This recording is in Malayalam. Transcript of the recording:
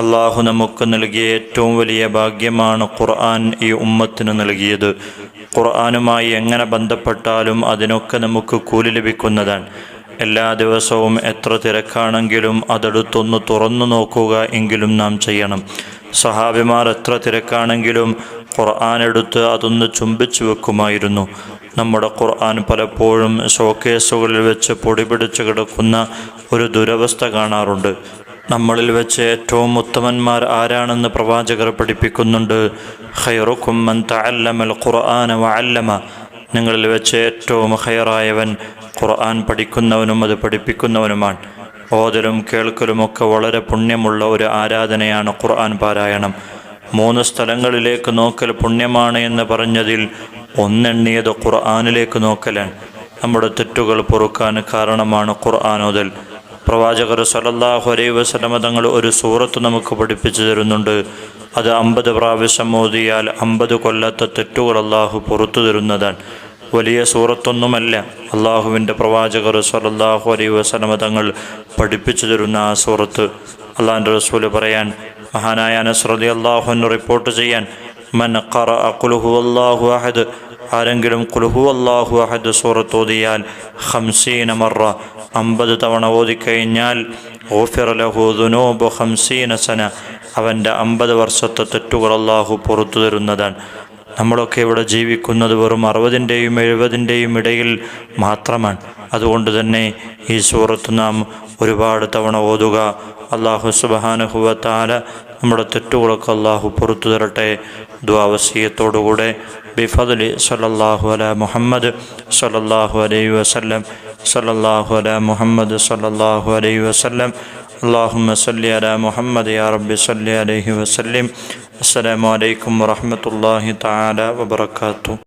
അള്ളാഹു നമുക്ക് നൽകിയ ഏറ്റവും വലിയ ഭാഗ്യമാണ് ഖുർആൻ ഈ ഉമ്മത്തിന് നൽകിയത്. ഖുർആനുമായി എങ്ങനെ ബന്ധപ്പെട്ടാലും അതിനൊക്കെ നമുക്ക് കൂലി ലഭിക്കുന്നതാണ്. എല്ലാ ദിവസവും എത്ര തിരക്കാണെങ്കിലും അതെടുത്തൊന്ന് തുറന്നു നോക്കുക എങ്കിലും നാം ചെയ്യണം. സഹാബിമാർ എത്ര തിരക്കാണെങ്കിലും ഖുർആൻ എടുത്ത് അതൊന്ന് ചുംബിച്ചു വെക്കുമായിരുന്നു. നമ്മുടെ ഖുർആൻ പലപ്പോഴും ഷോക്കേസുകളിൽ വെച്ച് പൊടിപിടിച്ച് കിടക്കുന്ന ഒരു ദുരവസ്ഥ കാണാറുണ്ട്. നമ്മളിൽ വെച്ച് ഏറ്റവും ഉത്തമന്മാർ ആരാണെന്ന് പ്രവാചകർ പഠിപ്പിക്കുന്നുണ്ട്. ഖൈറുക്കും മൻ തഅല്ലമൽ ഖുർആന വഅല്ലമ. നിങ്ങളിൽ വെച്ച് ഏറ്റവും ഹയറായവൻ ഖുർആൻ പഠിക്കുന്നവനും അത് പഠിപ്പിക്കുന്നവനുമാണ്. ഓതലും കേൾക്കലുമൊക്കെ വളരെ പുണ്യമുള്ള ഒരു ആരാധനയാണ് ഖുർആൻ പാരായണം. മൂന്ന് സ്ഥലങ്ങളിലേക്ക് നോക്കൽ പുണ്യമാണ് എന്ന് പറഞ്ഞതിൽ ഒന്നെണ്ണിയത് ഖുർആാനിലേക്ക് നോക്കലാണ്. നമ്മുടെ തെറ്റുകൾ പൊറുക്കാൻ കാരണമാണ് ഖുർആാനോദൽ പ്രവാചകർ സലല്ലാഹു അലൈ വസലമ തങ്ങൾ ഒരു സൂറത്ത് നമുക്ക് പഠിപ്പിച്ചു തരുന്നുണ്ട്. അത് അമ്പത് പ്രാവശ്യം മോദിയാൽ അമ്പത് കൊല്ലത്തെ തെറ്റുകൾ അള്ളാഹു പുറത്തു തരുന്നതാണ്. വലിയ സൂറത്തൊന്നുമല്ല അള്ളാഹുവിന്റെ പ്രവാചകർ സലല്ലാഹു അലൈ വസലമ തങ്ങൾ പഠിപ്പിച്ചു തരുന്ന ആ സൂറത്ത്. അള്ളാഹിന്റെ റസൂൽ പറയാൻ മഹാനായ അനസ്രതി അള്ളാഹുവിന് റിപ്പോർട്ട് ചെയ്യാൻ മൻ ഖറ അഹദ് ആരെങ്കിലും കുലുഹു അള്ളാഹു അഹദ് സൂറത്ത് ഓതിയാൽ ഹംസീന മറ അമ്പത് തവണ ഓതിക്കഴിഞ്ഞാൽ ഓഫിർ ലഹു ദുനോബ് ഹംസീന സന അവന്റെ അമ്പത് വർഷത്തെ തെറ്റുകൾ അള്ളാഹു പുറത്തു തരുന്നതാണ്. നമ്മളൊക്കെ ഇവിടെ ജീവിക്കുന്നത് വെറും അറുപതിന്റെയും എഴുപതിന്റെയും ഇടയിൽ മാത്രമാണ്. അതുകൊണ്ട് തന്നെ ഈ സൂറത്ത് നാം ഒരുപാട് തവണ ഓതുക. അള്ളാഹു സുബാനഹുവത്താല നമ്മുടെ തെറ്റുകളൊക്കെ അള്ളാഹു പുറത്തു തരട്ടെ. ദ്വാവസീയത്തോടുകൂടെ ബിഫദലി സലല്ലാഹു അല മുഹമ്മദ് സലല്ലാഹു അലൈഹി വസല്ലം സലല്ലാഹു അല മുഹമ്മദ് സലല്ലാഹു അലൈഹി വസല്ലം. അള്ളാഹുമ്മ സല്ലി അല മുഹമ്മദ് യാ റബ്ബി സല്ലി അലൈഹി വസല്ലിം. അസ്സലാമലൈക്കും വറഹമത്തല്ലാഹി താല വബർക്കാത്തു